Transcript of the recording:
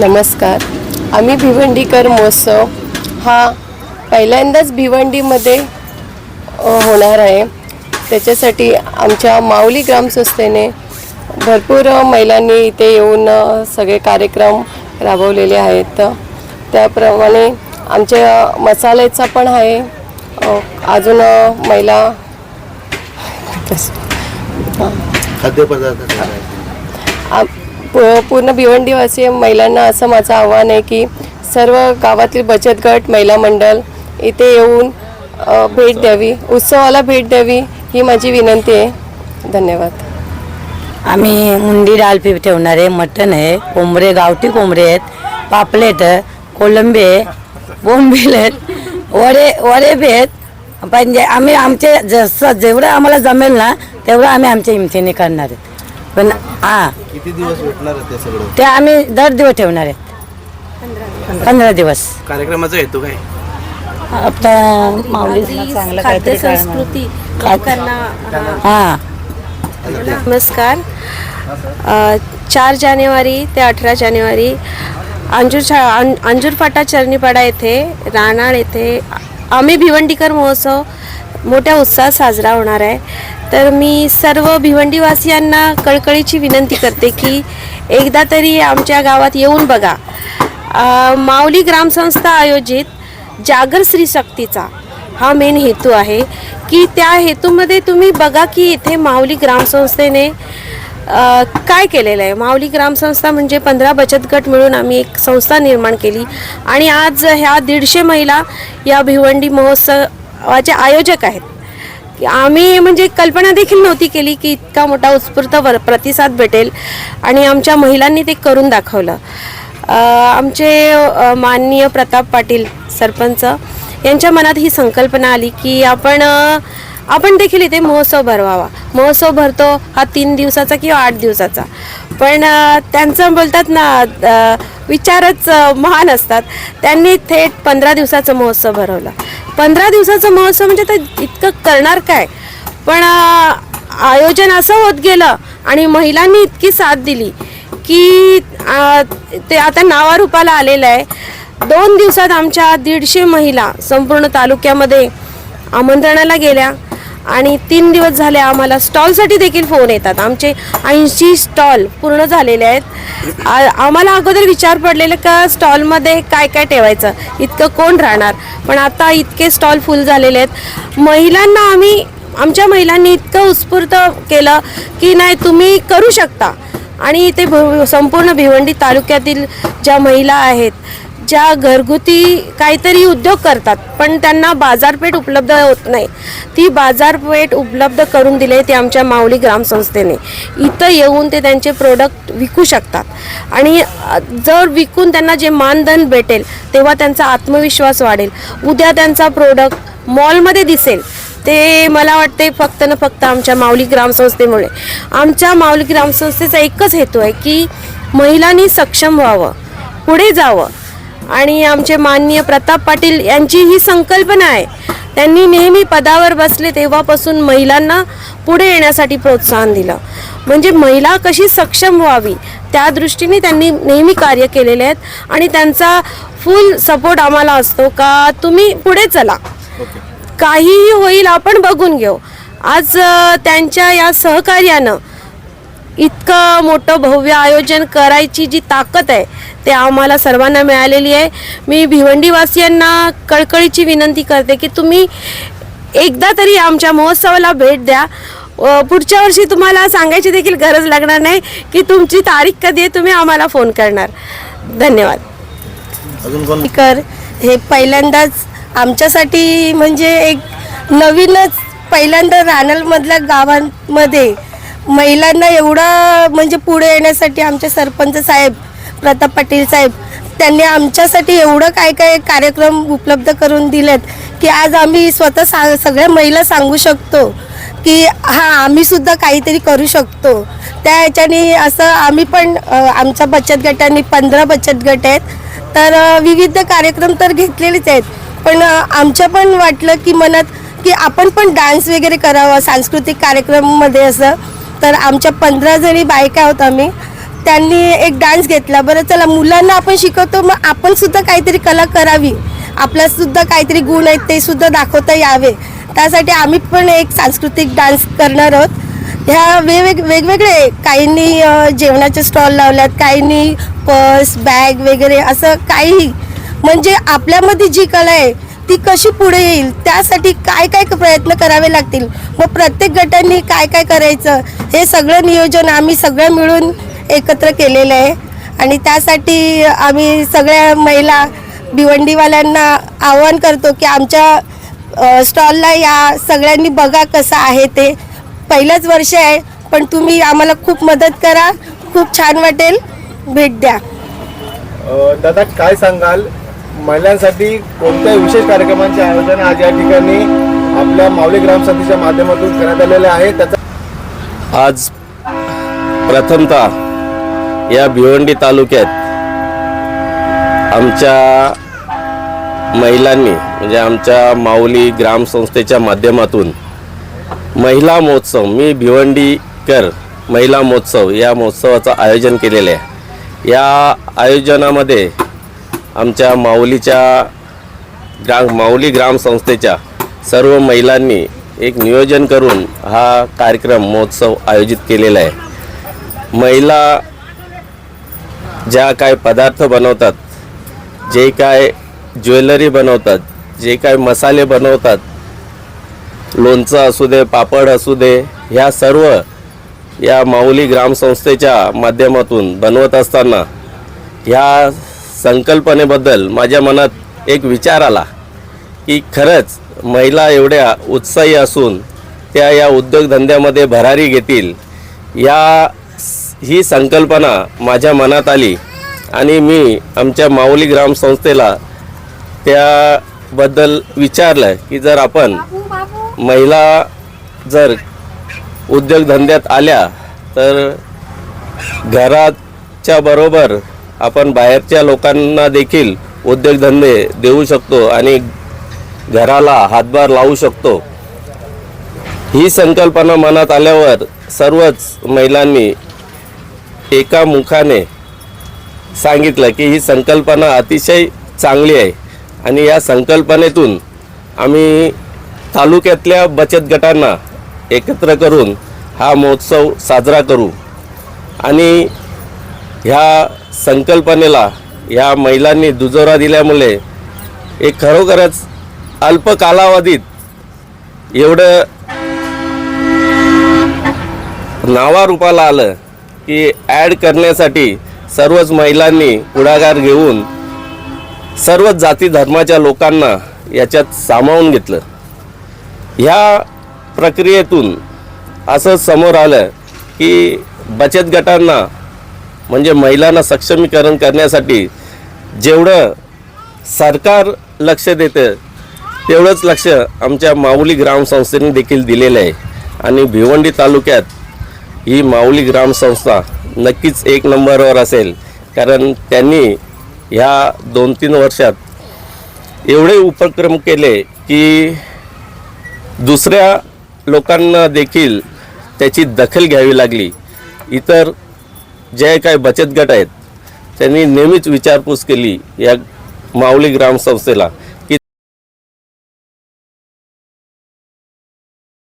नमस्कार. आम्ही भिवंडीकर महोत्सव हा पहिल्यांदाच भिवंडीमध्ये होणार आहे. त्याच्यासाठी आमच्या माऊली ग्रामसंस्थेने भरपूर महिलांनी इथे येऊन सगळे कार्यक्रम राबवलेले आहेत. त्याप्रमाणे आमच्या मसाल्याचा पण आहे. अजून महिला खाद्यपदार्थ पूर्ण भिवंडीवासीय महिलांना असं माझं आव्हान आहे की सर्व गावातील बचत गट महिला मंडळ इथे येऊन भेट द्यावी. उत्सवाला भेट द्यावी ही माझी विनंती आहे. धन्यवाद. आम्ही मुंडी डाळ ठेवणार आहे मटण आहे कोंबरे गावठी कोंबरे आहेत पापलेट कोलंबी आहे बोंबील आहेत वडे वडे बी आहेत. पण जे आम्ही आमचे जसं जेवढं आम्हाला जमेल ना तेवढं आम्ही आमच्या हिमतीने करणार आहेत पण हां. किती दिवस भेटणार आहे ते सगळं? ते आम्ही दर दिवस ठेवणार आहेत. पंधरा दिवस. कार्यक्रमाचा हेतू काय? आता माऊली चांगलं काहीतरी कळणार. संस्कृती लोकांना हां. नमस्कार. अ, चार जानेवारी ते अठरा जानेवारी अंजूर छा अं- अंजूर फाटा चरणीपाडा येथे रानाळ येथे आम्ही भिवंडीकर महोत्सव मोठ्या उत्साहात साजरा होणार आहे. तर मी सर्व भिवंडीवासियांना कळकळीची विनंती करते की एकदा तरी आमच्या गावात येऊन बघा. माऊली ग्रामसंस्था आयोजित जागर श्री शक्तीचा हा मेन हेतू आहे की त्या हेतूमध्ये तुम्ही बघा की इथे माऊली ग्रामसंस्थेने काय केलेलं आहे? माऊली ग्रामसंस्था म्हणजे पंधरा बचत गट मिळून आम्ही एक संस्था निर्माण केली. आणि आज ह्या दीडशे महिला या भिवंडी महोत्सवाचे आयोजक आहेत. आम्ही म्हणजे कल्पना देखील नव्हती केली की इतका मोठा उत्स्फूर्त वर प्रतिसाद भेटेल. आणि आमच्या महिलांनी ते करून दाखवलं. आमचे माननीय प्रताप पाटील सरपंच यांच्या मनात ही संकल्पना आली की आपण आपण देखील इथे महोत्सव भरवावा. महोत्सव भरतो हा तीन दिवसाचा किंवा आठ दिवसाचा. पण त्यांचं बोलतात ना विचारच महान असतात. त्यांनी थेट पंधरा दिवसाचा महोत्सव भरवला. पंधरा दिवसाचा महोत्सव म्हणजे तर इतकं करणार काय? पण आयोजन असं होत गेलं आणि महिलांनी इतकी साथ दिली की ते आता नावारूपाला आलेलं आहे. दोन दिवसात आमच्या दीडशे महिला संपूर्ण तालुक्यामध्ये आमंत्रणाला गेल्या. आणि तीन दिवस झाले आम्हाला स्टॉलसाठी देखील फोन येतात. आमचे ऐंशी स्टॉल पूर्ण झालेले आहेत. आम्हाला अगोदर विचार पडलेला का स्टॉलमध्ये काय काय ठेवायचं? इतकं कोण राहणार? पण आता इतके स्टॉल फुल झालेले आहेत. महिलांना आम्ही आमच्या महिलांनी इतकं उत्स्फूर्त केलं की नाही तुम्ही करू शकता. आणि इथे भ संपूर्ण भिवंडी तालुक्यातील ज्या महिला आहेत ज्या घरगुती काहीतरी उद्योग करतात पण त्यांना बाजारपेठ उपलब्ध होत नाही. ती बाजारपेठ उपलब्ध करून दिली ते आमच्या माऊली ग्रामसंस्थेने इथं येऊन ते त्यांचे प्रोडक्ट विकू शकतात. आणि जर विकून त्यांना जे मानधन भेटेल तेव्हा त्यांचा आत्मविश्वास वाढेल. उद्या त्यांचा प्रोडक्ट मॉलमध्ये दिसेल ते मला वाटते फक्त ना फक्त आमच्या माऊली ग्रामसंस्थेमुळे आमच्या माऊली ग्रामसंस्थेचा एकच हेतू आहे की महिलांनी सक्षम व्हावं पुढे जावं. आणि आमचे माननीय प्रताप पाटील यांची ही संकल्पना आहे. त्यांनी नेहमी पदावर बसले तेव्हापासून महिलांना पुढे येण्यासाठी प्रोत्साहन दिलं. म्हणजे महिला कशी सक्षम व्हावी त्या दृष्टीने त्यांनी नेहमी कार्य केलेले आहेत आणि त्यांचा फुल सपोर्ट आम्हाला असतो का तुम्ही पुढे चला. काहीही होईल आपण बघून घेऊ. आज त्यांच्या या सहकार्यानं इतकं मोठं भव्य आयोजन करायची जी ताकद आहे ते आम्हाला सर्वांना मिळालेली आहे. मी भिवंडीवासियांना कळकळीची विनंती करते की तुम्ही एकदा तरी आमच्या महोत्सवाला भेट द्या. पुढच्या वर्षी तुम्हाला सांगायची देखील गरज लागणार नाही की तुमची तारीख कधी आहे तुम्ही आम्हाला फोन करणार. धन्यवाद. कर हे पहिल्यांदाच आमच्यासाठी म्हणजे एक नवीनच पहिल्यांदा रानलमधल्या गावांमध्ये महिलांना एवढा म्हणजे पुढे येण्यासाठी आमचे सरपंच साहेब प्रताप पाटील साहेब त्यांनी आमच्यासाठी एवढं काय काय कार्यक्रम उपलब्ध करून दिलेत की आज आम्ही स्वतः सा सगळ्या महिला सांगू शकतो की हां आम्ही सुद्धा काहीतरी करू शकतो. त्या ह्याच्याने असं आम्ही पण आमच्या बचत गटांनी पंधरा बचत गट आहेत. तर विविध कार्यक्रम तर घेतलेलेच आहेत. पण आमच्या पण वाटलं की मनात की आपण पण डान्स वगैरे करावा सांस्कृतिक कार्यक्रममध्ये असं. तर आमच्या पंधरा जणी बायका आहोत आम्ही त्यांनी एक डान्स घेतला. बरं चला मुलांना आपण शिकवतो मग आपण सुद्धा काहीतरी कला करावी. आपला सुद्धा काहीतरी गुण आहेत ते सुद्धा दाखवता यावे. त्यासाठी आम्ही पण एक सांस्कृतिक डान्स करणार आहोत. ह्या वेगवेग वेगवेगळे काहींनी जेवणाचे स्टॉल लावल्यात काहींनी पर्स बॅग वगैरे असं काही म्हणजे आपल्यामध्ये जी कला आहे ती कशी पुढे येईल? त्यासाठी काय काय प्रयत्न करावे लागतील? मग प्रत्येक गटांनी काय काय करायचं? हे सगळं नियोजन आम्ही सगळं मिळून एकत्र केलेलं आहे. आणि त्यासाठी आम्ही सगळ्या महिला भिवंडीवाल्यांना आवाहन करतो की आमच्या स्टॉलला या सगळ्यांनी बघा कसं आहे ते. पहिलंच वर्ष आहे पण तुम्ही आम्हाला खूप मदत करा. खूप छान वाटेल. भेट द्या. दादा काय सांगाल? महिलांसाठी कोणत्या विशेष कार्यक्रमांचे आयोजन आज या ठिकाणी आपल्या माऊली ग्रामसभेच्या माध्यमातून करण्यात आलेले आहे. त्याचा आज प्रथमतः या भिवंडी तालुक्यात आमच्या महिलांनी म्हणजे आमच्या माऊली ग्रामसंस्थेच्या माध्यमातून महिला महोत्सव मी भिवंडीकर महिला महोत्सव या महोत्सवाचं आयोजन केलेलं आहे. या आयोजनामध्ये आमच्या माऊलीच्या ग्राम माऊली ग्रामसंस्थेच्या सर्व महिलांनी एक नियोजन करून हा कार्यक्रम महोत्सव आयोजित केलेला आहे. महिला ज्या काय पदार्थ बनवतात जे काय ज्वेलरी बनवतात जे काय मसाले बनवतात लोणचं असू दे पापड असू दे ह्या सर्व या माऊली ग्रामसंस्थेच्या माध्यमातून बनवत असताना ह्या संकल्पनेबद्दल माझ्या मनात एक विचार आला की खरंच महिला एवढ्या उत्साही असून त्या या उद्योगधंद्यामध्ये भरारी घेतील या ही संकल्पना माझ्या मनात आली आणि मी आमच्या माऊली ग्रामसंस्थेला त्याबद्दल विचारलं की जर आपण महिला जर उद्योगधंद्यात आल्या तर घराच्या बरोबर आपण बाहेरच्या लोकांना देखील उद्योगधंदे देऊ शकतो आणि घराला हातभार लावू शकतो. ही संकल्पना मनात आल्यावर सर्वच महिलांनी एका मुखाने सांगितलं की ही संकल्पना अतिशय चांगली आहे आणि या संकल्पनेतून आम्ही तालुक्यातल्या बचत गटांना एकत्र करून हा महोत्सव साजरा करू. आणि ह्या संकल्पनेला ह्या महिलांनी दुजोरा दिल्यामुळे एक खरोखरच अल्प कालावधीत एवढं नावारूपाला आलं की ॲड करण्यासाठी सर्वच महिलांनी पुढाकार घेऊन सर्वच जाती धर्माच्या लोकांना याच्यात सामावून घेतलं. ह्या प्रक्रियेतून असं समोर आलं की बचत गटांना म्हणजे महिलांना सक्षमीकरण करण्यासाठी जेवढं सरकार लक्ष देतं तेवढंच लक्ष आमच्या माऊली ग्रामसंस्थेने देखील दिलेलं आहे. आणि भिवंडी तालुक्यात ही माऊली ग्रामसंस्था नक्कीच एक नंबरवर असेल. कारण त्यांनी ह्या दोन तीन वर्षात एवढे उपक्रम केले की दुसऱ्या लोकांना देखील त्याची दखल घ्यावी लागली. इतर जे काय बचत गट आहेत त्यांनी नेहमीच विचारपूस केली या माऊली ग्रामसंस्थेला